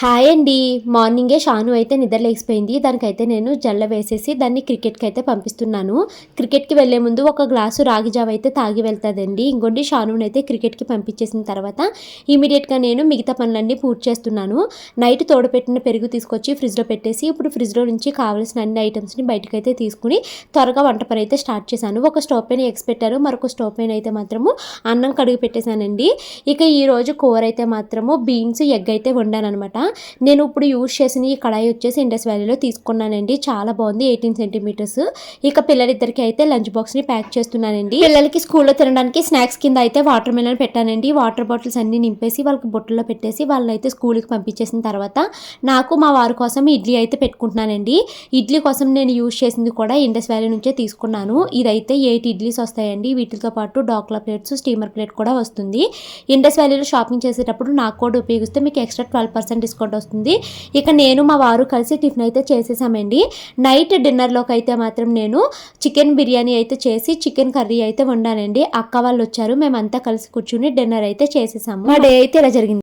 Hi అండి. మార్నింగే షాను అయితే నిద్రలేగిపోయింది దానికైతే నేను జల్ల వేసేసి దాన్ని క్రికెట్కి అయితే పంపిస్తున్నాను. క్రికెట్కి వెళ్ళే ముందు ఒక గ్లాసు రాగి జావ అయితే తాగి వెళ్తుందండి. ఇంకోటి షానుని అయితే క్రికెట్కి పంపించేసిన తర్వాత ఇమీడియట్గా నేను మిగతా పనులన్నీ పూర్తి చేస్తున్నాను. నైట్ తోడపెట్టిన పెరుగు తీసుకొచ్చి ఫ్రిడ్జ్లో పెట్టేసి ఇప్పుడు ఫ్రిడ్జ్లో నుంచి కావాల్సిన అన్ని ఐటమ్స్ని బయటకైతే తీసుకుని త్వరగా వంట పని అయితే స్టార్ట్ చేశాను. ఒక స్టవ్ పైన ఎగ్స్ పెట్టారు. మరొక స్టవ్ పైన అయితే మాత్రము అన్నం కడిగి పెట్టేశానండి. ఇక ఈరోజు కూర అయితే మాత్రము బీన్స్ ఎగ్ అయితే వండాను అనమాట నేను ఇప్పుడు యూజ్ చేసిన ఈ కడాయి వచ్చేసి ఇండస్ వ్యాలీలో తీసుకున్నానండి. చాలా బాగుంది. ఎయిటీన్ సెంటీమీటర్స్ ఇక పిల్లలిద్దరికి అయితే లంచ్ బాక్స్ని ప్యాక్ చేస్తున్నానండి. పిల్లలకి స్కూల్లో తినడానికి స్నాక్స్ కింద అయితే వాటర్ మిలన్ పెట్టానండి. వాటర్ బాటిల్స్ అన్ని నింపేసి వాళ్ళకి బొట్టలో పెట్టేసి వాళ్ళని అయితే స్కూల్కి పంపించేసిన తర్వాత నాకు మా వారి కోసం ఇడ్లీ అయితే పెట్టుకుంటున్నానండి. ఇడ్లీ కోసం నేను యూజ్ చేసింది కూడా ఇండస్ వ్యాలీ నుంచే తీసుకున్నాను. ఇదైతే ఎయిట్ ఇడ్లీస్ వస్తాయండి. వీటితో పాటు డాక్లా ప్లేట్స్ స్టీమర్ ప్లేట్ కూడా వస్తుంది. ఇండస్ వ్యాలీలో షాపింగ్ చేసేటప్పుడు నాకు కూడా ఉపయోగిస్తే మీకు ఎక్స్ట్రా ట్వెల్వ్ పర్సెంట్ డిస్కౌంట్ వస్తుంది. ఇక నేను మా వారు కలిసి టిఫిన్ అయితే చేసేసామండి. నైట్ డిన్నర్లోకి అయితే మాత్రం నేను చికెన్ బిర్యానీ అయితే చేసి చికెన్ కర్రీ అయితే వండానండి. అక్క వాళ్ళు వచ్చారు మేమంతా కలిసి కూర్చుని డిన్నర్ అయితే చేసేసాము. మా డే అయితే ఇలా జరిగింది.